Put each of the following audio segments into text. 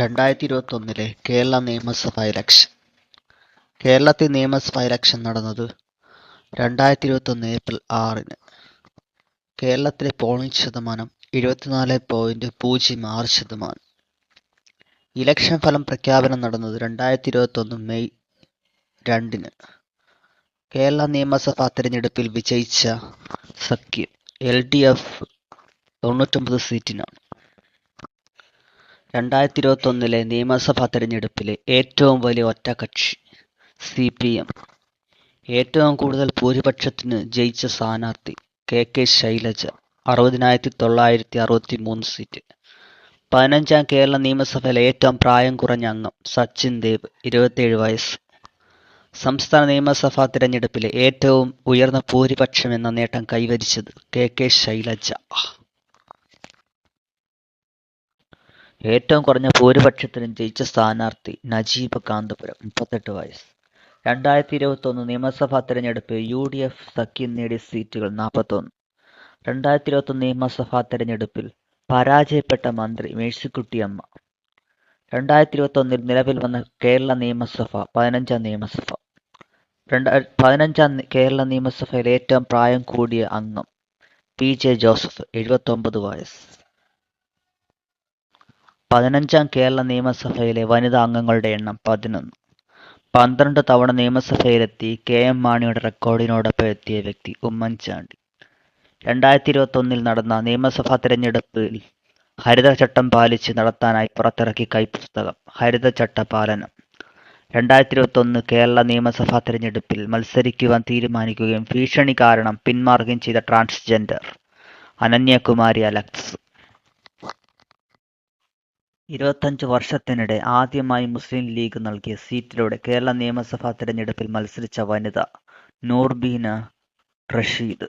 രണ്ടായിരത്തി ഇരുപത്തൊന്നിലെ കേരള നിയമസഭാ ഇലക്ഷൻ. കേരളത്തിൽ നിയമസഭാ ഇലക്ഷൻ നടന്നത് രണ്ടായിരത്തി ഇരുപത്തൊന്ന് ഏപ്രിൽ ആറിന്. കേരളത്തിലെ പോളിംഗ് ശതമാനം ഇരുപത്തിനാല് പോയിന്റ് പൂജ്യം ആറ് ശതമാനം. ഇലക്ഷൻ ഫലം പ്രഖ്യാപനം നടന്നത് രണ്ടായിരത്തി ഇരുപത്തൊന്ന് മെയ് രണ്ടിന്. കേരള നിയമസഭാ തെരഞ്ഞെടുപ്പിൽ വിജയിച്ച സഖ്യം എൽ ഡി എഫ് തൊണ്ണൂറ്റൊമ്പത് സീറ്റിനാണ്. രണ്ടായിരത്തി ഇരുപത്തൊന്നിലെ നിയമസഭാ തെരഞ്ഞെടുപ്പിലെ ഏറ്റവും വലിയ ഒറ്റകക്ഷി സി പി എം. ഏറ്റവും കൂടുതൽ ഭൂരിപക്ഷത്തിന് ജയിച്ച സ്ഥാനാർത്ഥി കെ കെ ശൈലജ അറുപതിനായിരത്തി തൊള്ളായിരത്തി അറുപത്തി മൂന്ന് സീറ്റ്. പതിനഞ്ചാം കേരള നിയമസഭയിലെ ഏറ്റവും പ്രായം കുറഞ്ഞ അംഗം സച്ചിൻ ദേവ് ഇരുപത്തിയേഴ് വയസ്സ്. സംസ്ഥാന നിയമസഭാ തിരഞ്ഞെടുപ്പിലെ ഏറ്റവും ഉയർന്ന ഭൂരിപക്ഷം എന്ന നേട്ടം കൈവരിച്ചത് കെ കെ ശൈലജ. ഏറ്റവും കുറഞ്ഞ ഭൂരിപക്ഷത്തിലും ജയിച്ച സ്ഥാനാർത്ഥി നജീബ് കാന്തപുരം മുപ്പത്തെട്ട് വയസ്സ്. രണ്ടായിരത്തി ഇരുപത്തൊന്ന് നിയമസഭാ തെരഞ്ഞെടുപ്പ് യു ഡി എഫ് സഖ്യം നേടിയ സീറ്റുകൾ നാൽപ്പത്തൊന്ന്. രണ്ടായിരത്തി ഇരുപത്തൊന്ന് നിയമസഭാ തെരഞ്ഞെടുപ്പിൽ പരാജയപ്പെട്ട മന്ത്രി മേഴ്സിക്കുട്ടിയമ്മ രണ്ടായിരത്തി ഇരുപത്തൊന്നിൽ നിലവിൽ വന്ന കേരള നിയമസഭ പതിനഞ്ചാം നിയമസഭ. രണ്ടാ പതിനഞ്ചാം കേരള നിയമസഭയിൽ ഏറ്റവും പ്രായം കൂടിയ അംഗം പി ജെ ജോസഫ് എഴുപത്തൊമ്പത് വയസ്സ്. പതിനഞ്ചാം കേരള നിയമസഭയിലെ വനിതാ അംഗങ്ങളുടെ എണ്ണം പതിനൊന്ന്. പന്ത്രണ്ട് തവണ നിയമസഭയിലെത്തി കെ എം മാണിയുടെ റെക്കോർഡിനോടൊപ്പം എത്തിയ വ്യക്തി ഉമ്മൻചാണ്ടി. രണ്ടായിരത്തി ഇരുപത്തൊന്നിൽ നടന്ന നിയമസഭാ തിരഞ്ഞെടുപ്പിൽ ഹരിതചട്ടം പാലിച്ച് നടത്താനായി പുറത്തിറക്കി കൈപ്പുസ്തകം ഹരിതചട്ട പാലനം രണ്ടായിരത്തി ഇരുപത്തൊന്ന് കേരള നിയമസഭാ തിരഞ്ഞെടുപ്പിൽ മത്സരിക്കുവാൻ തീരുമാനിക്കുകയും ഭീഷണി കാരണം പിന്മാറുകയും ചെയ്ത ട്രാൻസ്ജെൻഡർ അനന്യകുമാരി അലക്സ്. ഇരുപത്തഞ്ച് വർഷത്തിനിടെ ആദ്യമായി മുസ്ലിം ലീഗ് നൽകിയ സീറ്റിലൂടെ കേരള നിയമസഭാ തിരഞ്ഞെടുപ്പിൽ മത്സരിച്ച വനിത നൂർബീന റഷീദ്.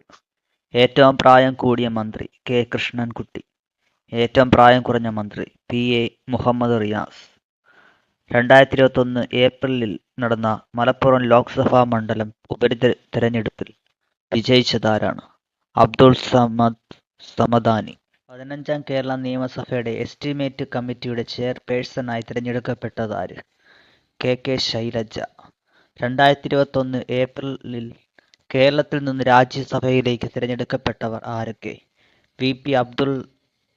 ഏറ്റവും പ്രായം കൂടിയ മന്ത്രി കെ കൃഷ്ണൻകുട്ടി. ഏറ്റവും പ്രായം കുറഞ്ഞ മന്ത്രി പി എ മുഹമ്മദ് റിയാസ്. രണ്ടായിരത്തി ഇരുപത്തൊന്ന് ഏപ്രിലിൽ നടന്ന മലപ്പുറം ലോക്സഭാ മണ്ഡലം ഉപതിരഞ്ഞെടുപ്പിൽ വിജയിച്ചതാരാണ്? അബ്ദുൾ സമദ് സമദാനി. പതിനഞ്ചാം കേരള നിയമസഭയുടെ എസ്റ്റിമേറ്റ് കമ്മിറ്റിയുടെ ചെയർപേഴ്സണായി തിരഞ്ഞെടുക്കപ്പെട്ടത് ആര്? K K Shailaja. രണ്ടായിരത്തി ഇരുപത്തൊന്ന് ഏപ്രിലിൽ കേരളത്തിൽ നിന്ന് രാജ്യസഭയിലേക്ക് തിരഞ്ഞെടുക്കപ്പെട്ടവർ ആരൊക്കെ? V P Abdul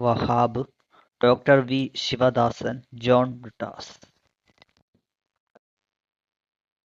Wahab doctor V Sivadasan John Brittas.